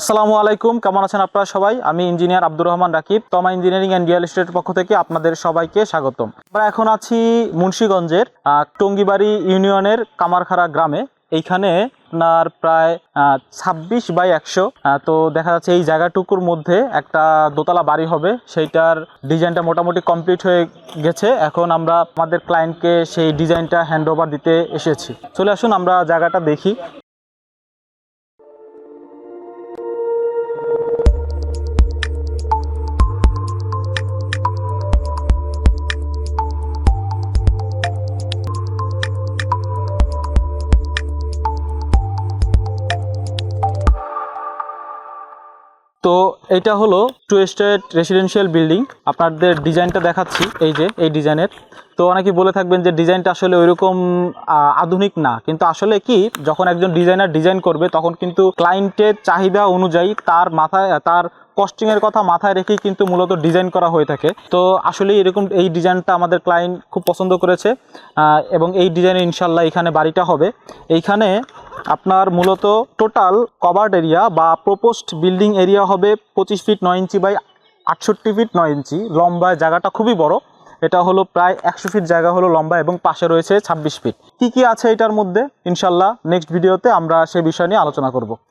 আসসালামু আলাইকুম, কেমন আছেন আপনারা সবাই? আমি ইঞ্জিনিয়ার আব্দুর রহমান রাকিব, তমা ইঞ্জিনিয়ারিং অ্যান্ড রিয়েল এস্টেটের পক্ষ থেকে আপনাদের সবাইকে স্বাগতম। আমরা এখন আছি মুন্সীগঞ্জের টঙ্গিবাড়ি ইউনিয়নের কামারখাড়া গ্রামে। এইখানে আপনার প্রায় ছাব্বিশ বাই একশো তো দেখা যাচ্ছে এই জায়গাটুকুর মধ্যে একটা দোতলা বাড়ি হবে। সেইটার ডিজাইনটা মোটামুটি কমপ্লিট হয়ে গেছে। এখন আমরা আমাদের ক্লায়েন্টকে সেই ডিজাইনটা হ্যান্ড দিতে এসেছি। চলে আসুন, আমরা জায়গাটা দেখি। তো এটা হলো টু স্টেট রেসিডেন্সিয়াল বিল্ডিং আপনাদের ডিজাইনটা দেখাচ্ছি, এই যে, এই ডিজাইনের। তো অনেকেই বলে থাকবেন যে ডিজাইনটা আসলে ওইরকম আধুনিক না। কিন্তু আসলে কি, যখন একজন ডিজাইনার ডিজাইন করবে, তখন কিন্তু ক্লায়েন্টের চাহিদা অনুযায়ী তার মাথায়, তার কস্টিংয়ের কথা মাথায় রেখেই কিন্তু মূলত ডিজাইন করা হয়ে থাকে। তো আসলে এরকম, এই ডিজাইনটা আমাদের ক্লায়েন্ট খুব পছন্দ করেছে। এবং এই ডিজাইনে ইনশাল্লাহ এখানে বাড়িটা হবে। এইখানে আপনার মূলত টোটাল কভার্ড এরিয়া বা প্রপোস্ট বিল্ডিং এরিয়া হবে পঁচিশ ফিট নয় ইঞ্চি বাই আটষট্টি ফিট নয় ইঞ্চি। লম্বায় জায়গাটা খুবই বড়। এটা হলো প্রায় একশো ফিট জায়গা হলো লম্বা এবং পাশে রয়েছে ছাব্বিশ ফিট কি কি আছে এটার মধ্যে? ইনশাল্লাহ নেক্সট ভিডিওতে আমরা সে বিষয় নিয়ে আলোচনা করব।